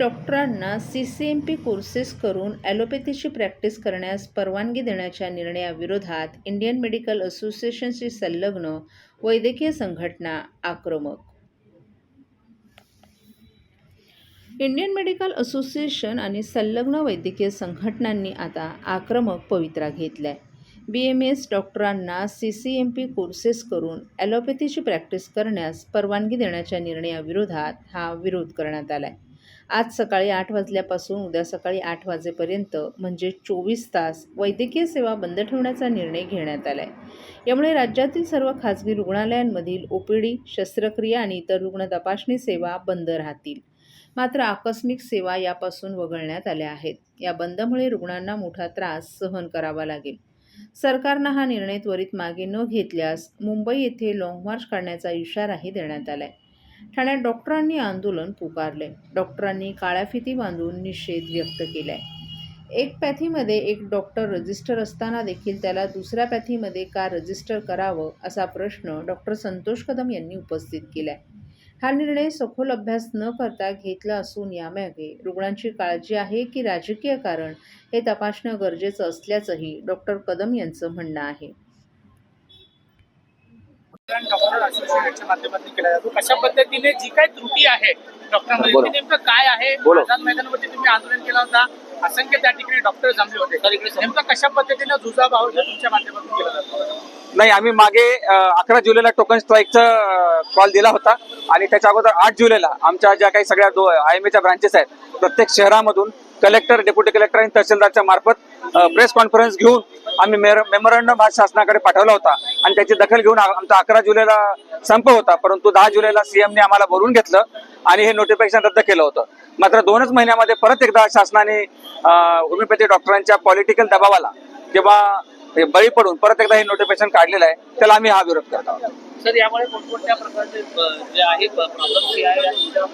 डॉक्टरांना C C M P courses करून ॲलोपॅथीची प्रॅक्टिस करण्यास परवानगी देण्याच्या निर्णयाविरोधात इंडियन मेडिकल असोसिएशनशी संलग्न वैद्यकीय संघटना आक्रमक. इंडियन मेडिकल असोसिएशन आणि संलग्न वैद्यकीय संघटनांनी आता आक्रमक पवित्रा घेतलाय. बी एम एस डॉक्टरांना C C M P courses करून ॲलोपॅथीची प्रॅक्टिस करण्यास परवानगी देण्याच्या निर्णयाविरोधात हा विरोध करण्यात आला आहे आज सकाळी आठ वाजल्यापासून उद्या सकाळी आठ वाजेपर्यंत म्हणजे चोवीस तास वैद्यकीय सेवा बंद ठेवण्याचा निर्णय घेण्यात आला आहे यामुळे राज्यातील सर्व खाजगी रुग्णालयांमधील ओ पी डी शस्त्रक्रिया आणि इतर रुग्ण तपासणी सेवा बंद राहतील. मात्र आकस्मिक सेवा यापासून वगळण्यात आल्या आहेत. या बंदमुळे रुग्णांना मोठा त्रास सहन करावा लागेल. सरकारनं हा निर्णय त्वरित मागे न घेतल्यास मुंबई येथे लाँग मार्च काढण्याचा इशाराही देण्यात आला आहे ठाण्यात डॉक्टरांनी आंदोलन पुकारले. डॉक्टरांनी काळ्या फिती बांधून निषेध व्यक्त केलाय. एक पॅथीमध्ये एक डॉक्टर रजिस्टर असताना देखील त्याला दुसऱ्या पॅथीमध्ये का रजिस्टर करावं असा प्रश्न डॉक्टर संतोष कदम यांनी उपस्थित केलाय. हा निर्णय सखोल अभ्यास न करता घेतला असून यामागे रुग्णांची काळजी आहे की राजकीय कारण हे तपासणं गरजेचं असल्याचंही डॉक्टर कदम यांचं म्हणणं आहे. डॉक्टर असोसिएशनच्या माध्यमातून केला जातो. कशा पद्धतीने जी काही त्रुटी आहे डॉक्टरांमध्ये नेमकं काय आहे. आझाद मैदानावरती तुम्ही आंदोलन केला होता. असंख्य त्या ठिकाणी डॉक्टर जमले होते. नेमकं कशा पद्धतीने जुजाभाव जो तुमच्या माध्यमातून केला जातो? नाही आम्ही मागे अकरा जुलैला टोकन स्ट्राईकचा कॉल दिला होता. आणि त्याच्या अगोदर आठ जुलैला आमच्या ज्या काही सगळ्या दो आय एम एच्या ब्रांचेस आहेत प्रत्येक शहरामधून कलेक्टर डेप्युटी कलेक्टर आणि तहसीलदारच्या मार्फत प्रेस कॉन्फरन्स घेऊन आम्ही मेमोरंडम हा शासनाकडे पाठवला होता. आणि त्याची दखल घेऊन आमचा अकरा जुलैला संप होता. परंतु दहा जुलैला सीएमने आम्हाला बोलून घेतलं आणि हे नोटिफिकेशन रद्द केलं होतं. मात्र दोनच महिन्यामध्ये परत एकदा शासनाने होमिओपॅथी डॉक्टरांच्या पॉलिटिकल दबावाला किंवा बळी पडून परत एकदा हे नोटिफिकेशन काढलेलं आहे त्याला आम्ही हा विरोध करत आहोत. सर यामुळे कोणकोणत्या प्रकारचे जे आहे प्रॉब्लेम.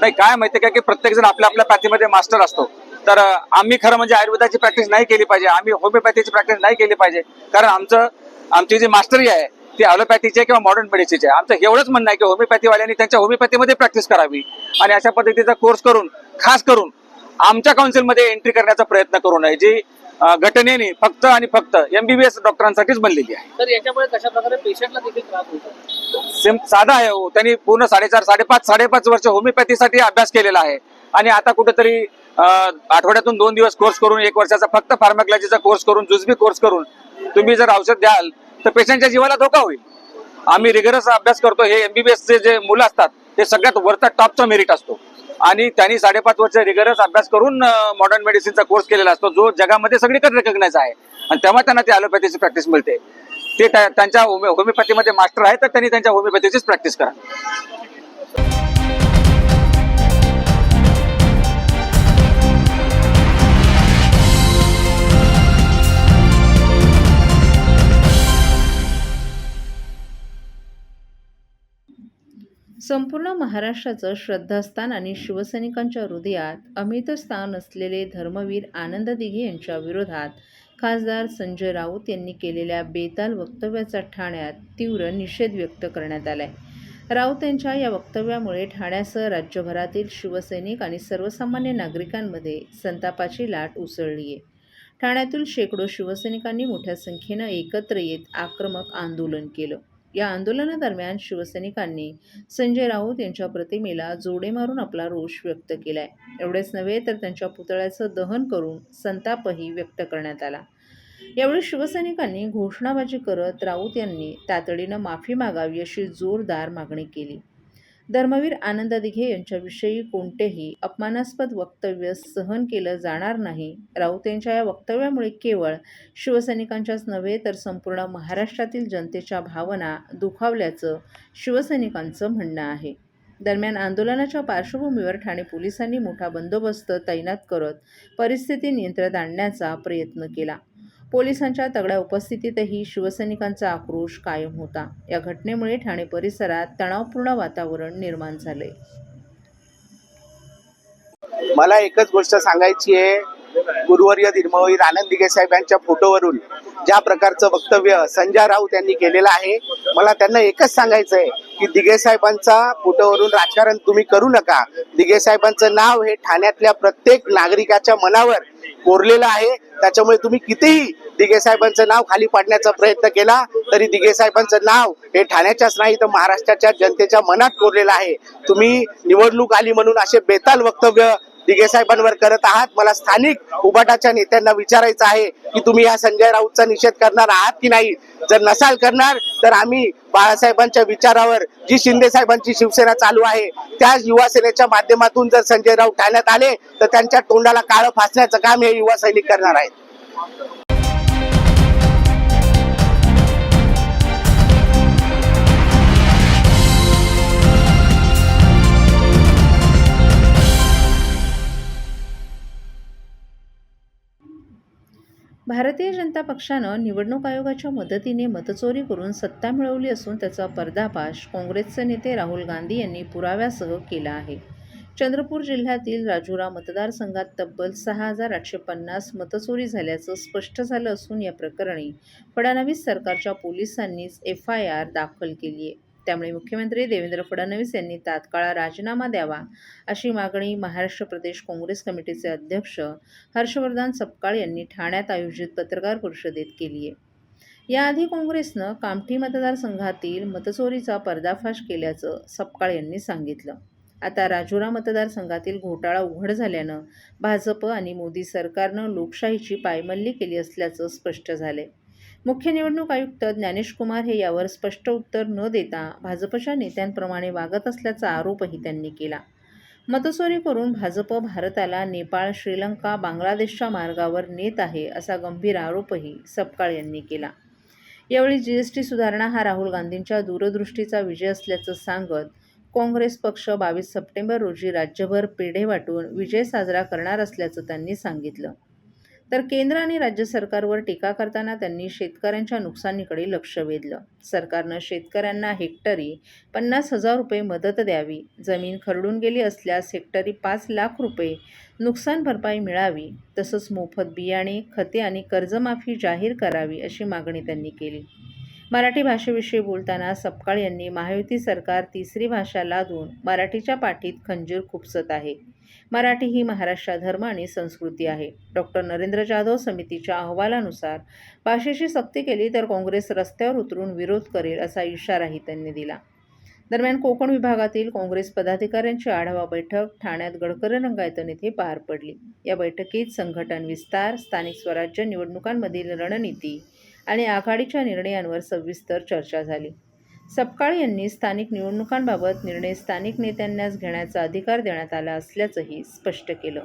नाही काय माहितीये का की प्रत्येक जण आपल्या आपल्या पॅथीमध्ये मास्टर असतो. तर आम्ही खरं म्हणजे आयुर्वेदाची प्रॅक्टिस नाही केली पाहिजे. आम्ही होमिओपॅथीची प्रॅक्टिस नाही केली पाहिजे. कारण आमचं आमची जी मास्टरी आहे ती ॲलोपॅथीची आहे किंवा मॉडर्न मेडिसिनची आहे. आमचं एवढंच म्हणणं आहे की होमिओपॅथीवाल्यांनी त्यांच्या होमिओपॅथीमध्ये प्रॅक्टिस करावी. आणि अशा पद्धतीचा कोर्स करून खास करून आमच्या काउन्सिलमध्ये एंट्री करण्याचा प्रयत्न करू नये जी घटनेने फक्त आणि फक्त एमबीबीएस डॉक्टरांसाठीच बनलेली आहे. तर याच्यामुळे कशा प्रकारे पेशंटला देखील त्रास होतो? सिम साधा आहे हो. त्यांनी पूर्ण साडेचार साडेपाच साडेपाच वर्ष होमिओपॅथीसाठी अभ्यास केलेला आहे. आणि आता कुठेतरी आठवड्यातून दोन दिवस कोर्स करून एक वर्षाचा फक्त फार्माक्लॉजीचा कोर्स करून जुजबी कोर्स करून तुम्ही जर औषध द्याल तर पेशंटच्या जीवाला धोका होईल. आम्ही रिगरस अभ्यास करतो. हे एमबीबीएसचे जे मुलं असतात ते सगळ्यात वरचा टॉपचा मेरिट असतो. आणि त्यांनी साडेपाच वर्ष रिगरस अभ्यास करून मॉडर्न मेडिसिनचा कोर्स केलेला असतो जो जगामध्ये सगळीकडे रेकग्नाइज आहे. आणि तेव्हा त्यांना ते ॲलोपॅथीची प्रॅक्टिस मिळते. ते त्यांच्या होमिओपॅथीमध्ये मास्टर आहे तर त्यांनी त्यांच्या होमिओपॅथीचीच प्रॅक्टिस करा. संपूर्ण महाराष्ट्राचं श्रद्धास्थान आणि शिवसैनिकांच्या हृदयात अमित स्थान असलेले धर्मवीर आनंद दिघे यांच्या विरोधात खासदार संजय राऊत यांनी केलेल्या बेताल वक्तव्याचा ठाण्यात तीव्र निषेध व्यक्त करण्यात आलाय. राऊत यांच्या या वक्तव्यामुळे ठाण्यासह राज्यभरातील शिवसैनिक आणि सर्वसामान्य नागरिकांमध्ये संतापाची लाट उसळली आहे. ठाण्यातील शेकडो शिवसैनिकांनी मोठ्या संख्येनं एकत्र येत आक्रमक आंदोलन केलं. या आंदोलनादरम्यान शिवसैनिकांनी संजय राऊत यांच्या प्रतिमेला जोडे मारून आपला रोष व्यक्त केलाय. एवढेच नव्हे तर त्यांच्या पुतळ्याचं दहन करून संतापही व्यक्त करण्यात आला. यावेळी शिवसैनिकांनी घोषणाबाजी करत राऊत यांनी तातडीनं माफी मागावी अशी जोरदार मागणी केली. धर्मवीर आनंद दिघे यांच्याविषयी कोणतेही अपमानास्पद वक्तव्य सहन केलं जाणार नाही. राऊत यांच्या या वक्तव्यामुळे केवळ शिवसैनिकांच्याच नव्हे तर संपूर्ण महाराष्ट्रातील जनतेच्या भावना दुखावल्याचं शिवसैनिकांचं म्हणणं आहे. दरम्यान आंदोलनाच्या पार्श्वभूमीवर ठाणे पोलिसांनी मोठा बंदोबस्त तैनात करत परिस्थिती नियंत्रणात आणण्याचा प्रयत्न केला. पोलिसांच्या तगड्या उपस्थितीतही शिवसैनिकांचा आक्रोश कायम होता. या घटनेमुळे ठाणे परिसरात तणावपूर्ण वातावरण निर्माण झाले. मला एकच गोष्ट सांगायची आहे. गुरुवर्य धर्मवीर आनंद दिघे साहेब यांच्या फोटोवरून ज्या प्रकारचं वक्तव्य संजय राऊत यांनी केलेलं आहे मला त्यांना एकच सांगायचं आहे की दिघे साहेबांचा फोटोवरून राजकारण तुम्ही करू नका. दिघे साहेबांचं नाव हे ठाण्यातल्या प्रत्येक नागरिकाच्या मनावर कोरलेलं आहे. त्याच्यामुळे तुम्ही कितीही दिघे साहेबांचं नाव खाली पाडण्याचा प्रयत्न केला तरी दिघे साहेबांचं नाव हे ठाण्याच्याच नाही तर महाराष्ट्राच्या जनतेच्या मनात कोरलेलं आहे. तुम्ही निवडणूक आली म्हणून असे बेताल वक्तव्य दिघे साहेबांवर करत आहात. मला स्थानिक उबाटाच्या नेत्यांना विचारायचं आहे की तुम्ही या संजय राऊतचा निषेध करणार आहात की नाही? जर नसाल करणार तर आम्ही बाळासाहेबांच्या विचारावर जी शिंदे साहेबांची शिवसेना चालू आहे त्या युवा सेनेच्या माध्यमातून जर संजय राऊत ठाण्यात आले तर त्यांच्या तोंडाला काळं फासण्याचं काम हे युवा सैनिक करणार आहेत. भारतीय जनता पक्षानं निवडणूक आयोगाच्या मदतीने मतचोरी करून सत्ता मिळवली असून त्याचा पर्दाफाश काँग्रेसचे नेते राहुल गांधी यांनी पुराव्यासह केला आहे. चंद्रपूर जिल्ह्यातील राजुरा मतदारसंघात तब्बल सहा हजार आठशे पन्नास मतचोरी झाल्याचं स्पष्ट झालं असून या प्रकरणी फडणवीस सरकारच्या पोलिसांनीच एफ आय आर दाखल केली आहे त्यामुळे मुख्यमंत्री देवेंद्र फडणवीस यांनी तात्काळ राजीनामा द्यावा अशी मागणी महाराष्ट्र प्रदेश काँग्रेस कमिटीचे अध्यक्ष हर्षवर्धन सपकाळ यांनी ठाण्यात आयोजित पत्रकार परिषदेत केली आहे. याआधी काँग्रेसनं कामठी मतदारसंघातील मतचोरीचा पर्दाफाश केल्याचं सपकाळ यांनी सांगितलं. आता राजुरा मतदारसंघातील घोटाळा उघड झाल्यानं भाजप आणि मोदी सरकारनं लोकशाहीची पायमल्ली केली असल्याचं स्पष्ट झालंय. मुख्य निवडणूक आयुक्त ज्ञानेश कुमार हे यावर स्पष्ट उत्तर न देता भाजपच्या नेत्यांप्रमाणे वागत असल्याचा आरोपही त्यांनी केला. मतचोरी करून भाजप भारताला नेपाळ श्रीलंका बांगलादेशच्या मार्गावर नेत आहे असा गंभीर आरोपही सपकाळ यांनी केला. यावेळी जी एस टी सुधारणा हा राहुल गांधींच्या दूरदृष्टीचा विजय असल्याचं सांगत काँग्रेस पक्ष बावीस सप्टेंबर रोजी राज्यभर पेढे वाटून विजय साजरा करणार असल्याचं त्यांनी सांगितलं. तर केंद्र आणि राज्य सरकारवर टीका करताना त्यांनी शेतकऱ्यांच्या नुकसानीकडे लक्ष वेधलं. सरकारनं शेतकऱ्यांना हेक्टरी पन्नास हजार रुपये मदत द्यावी जमीन खरडून गेली असल्यास हेक्टरी पाच लाख रुपये नुकसान भरपाई मिळावी तसंच मोफत बियाणे खते आणि कर्जमाफी जाहीर करावी अशी मागणी त्यांनी केली. मराठी भाषेविषयी बोलताना सपकाळ यांनी महायुती सरकार तिसरी भाषा लादून मराठीच्या पाठीत खंजीर खुपसत आहे. मराठी ही महाराष्ट्र धर्म आणि संस्कृती आहे. डॉक्टर नरेंद्र जाधव समितीच्या अहवालानुसार भाषेची सक्ती केली तर काँग्रेस रस्त्यावर उतरून विरोध करेल असा इशाराही त्यांनी दिला. दरम्यान कोकण विभागातील काँग्रेस पदाधिकाऱ्यांची आढावा बैठक ठाण्यात गडकरी रंगायतन येथे पार पडली. या बैठकीत संघटन विस्तार स्थानिक स्वराज्य निवडणुकांमधील रणनीती आणि आघाडीच्या निर्णयांवर सविस्तर चर्चा झाली. सपकाळ यांनी स्थानिक निवडणुकांबाबत निर्णय स्थानिक नेत्यांनाच घेण्याचा अधिकार देण्यात आला असल्याचंही स्पष्ट केलं.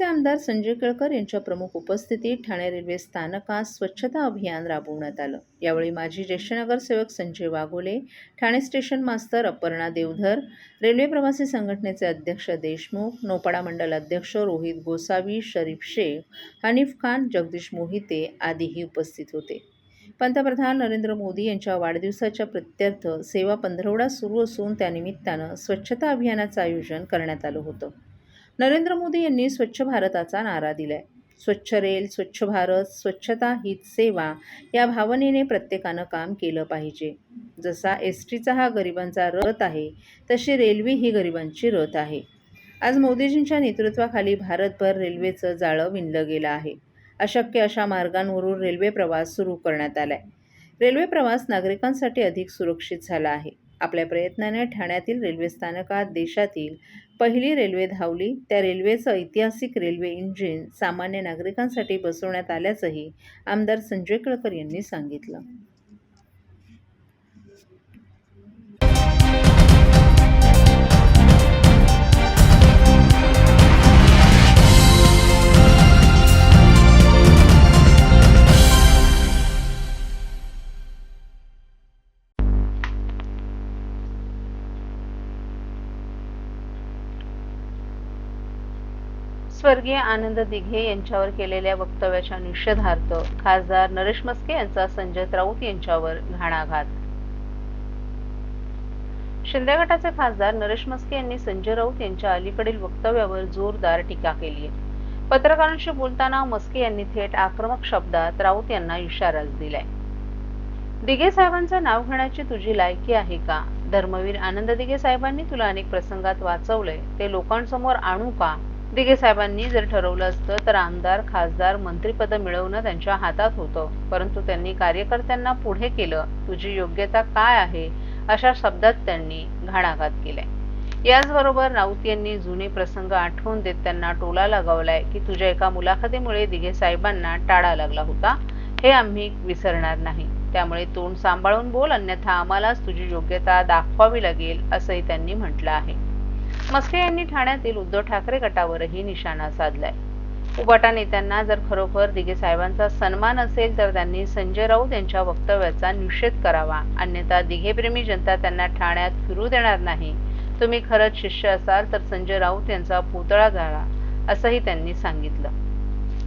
ठाण्याचे आमदार संजय केळकर यांच्या प्रमुख उपस्थितीत ठाणे रेल्वे स्थानकात स्वच्छता अभियान राबवण्यात आलं. यावेळी माजी ज्येष्ठ नगरसेवक संजय वाघोले ठाणे स्टेशन मास्तर अपर्णा देवधर रेल्वे प्रवासी संघटनेचे अध्यक्ष देशमुख नौपाडा मंडल अध्यक्ष रोहित गोसावी शरीफ शेख हनीफ खान जगदीश मोहिते आदीही उपस्थित होते. पंतप्रधान नरेंद्र मोदी यांच्या वाढदिवसाच्या प्रत्यर्थ सेवा पंधरवडा सुरू असून त्यानिमित्तानं स्वच्छता अभियानाचं आयोजन करण्यात आलं होतं. नरेंद्र मोदी यांनी स्वच्छ भारताचा नारा दिलाय. स्वच्छ रेल स्वच्छ भारत स्वच्छता हित सेवा या भावनेने प्रत्येकानं काम केलं पाहिजे. जसा एस टीचा हा गरिबांचा रथ आहे तशी रेल्वे ही गरिबांची रथ आहे. आज मोदीजींच्या नेतृत्वाखाली भारतभर रेल्वेचं जाळं विणलं गेलं आहे. अशक्य अशा मार्गांवरून रेल्वे प्रवास सुरू करण्यात आलाय. रेल्वे प्रवास नागरिकांसाठी अधिक सुरक्षित झाला आहे. आपल्या प्रयत्नाने ठाण्यातील रेल्वे स्थानकात देशातील पहिली रेल्वे धावली. त्या रेल्वेचं ऐतिहासिक रेल्वे इंजिन सामान्य नागरिकांसाठी बसवण्यात आल्याचंही आमदार संजय केळकर यांनी सांगितलं. स्वर्गीय आनंद दिघे यांच्यावर केलेल्या वक्तव्याच्या निषेधार्थ खासदार नरेश मस्के यांचा संजय राऊत यांच्यावर घाणाघात. शिंदे गटाचे खासदार नरेश मस्के यांनी संजय राऊत यांच्या अलीकडील वक्तव्यावर जोरदार टीका केली. आहे पत्रकारांशी बोलताना मस्के यांनी थेट आक्रमक शब्दात राऊत यांना इशाराच दिलाय. दिघे साहेबांचं नाव घेण्याची तुझी लायकी आहे का? धर्मवीर आनंद दिघे साहेबांनी तुला अनेक प्रसंगात वाचवलंय ते लोकांसमोर आणू का? दिघे साहेबांनी जर ठरवलं असतं तर आमदार खासदार मंत्रीपद मिळवणं त्यांच्या हातात होतं. परंतु त्यांनी कार्यकर्त्यांना पुढे केलं तुझी योग्यता काय आहे? अशा शब्दात त्यांनी घाणाघात केलाय. याचबरोबर राऊत यांनी जुने प्रसंग आठवून देत त्यांना टोला लगावलाय की तुझ्या एका मुलाखतीमुळे दिघे साहेबांना टाळा लागला होता. हे आम्ही विसरणार नाही. त्यामुळे तोंड सांभाळून बोल अन्यथा आम्हालाच तुझी योग्यता दाखवावी लागेल असंही त्यांनी म्हटलं आहे. मस्के यांनी ठाण्यातील उद्धव ठाकरे गटावरही निशाणा साधलाय. उबाटा नेत्यांना जर खरोखर दिघे साहेबांचा सन्मान असेल तर त्यांनी संजय राऊत यांच्या वक्तव्याचा निषेध करावा. अन्यथा दिघेप्रेमी जनता त्यांना ठाण्यात फिरू देणार नाही. तुम्ही खरंच शिष्य असाल तर संजय राऊत यांचा पुतळा जाळा असंही त्यांनी सांगितलं.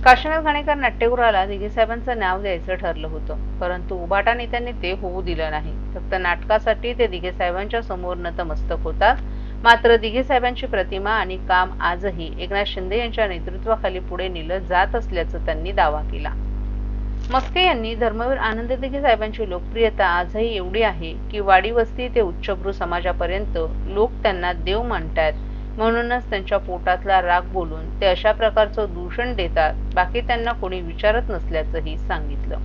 काशीनाथ घाणेकर नाट्यगृहाला दिघे साहेबांचं नाव द्यायचं ठरलं होतं परंतु उभाटा नेत्यांनी ते होऊ दिलं नाही. फक्त नाटकासाठी ते दिघे साहेबांच्या समोर नतमस्तक होतात मात्र दिघे साहेबांची प्रतिमा आणि काम आजही एकनाथ शिंदे यांच्या नेतृत्वाखाली पुढे नेलं जात असल्याचं त्यांनी दावा केला. मस्के यांनी धर्मवीर आनंद दिघे साहेबांची लोकप्रियता आजही एवढी आहे की वाडी वस्ती ते उच्चभ्रू समाजापर्यंत लोक त्यांना देव मानतात म्हणूनच त्यांच्या पोटातला राग बोलून ते अशा प्रकारचं दूषण देतात बाकी त्यांना कोणी विचारत नसल्याचंही सांगितलं.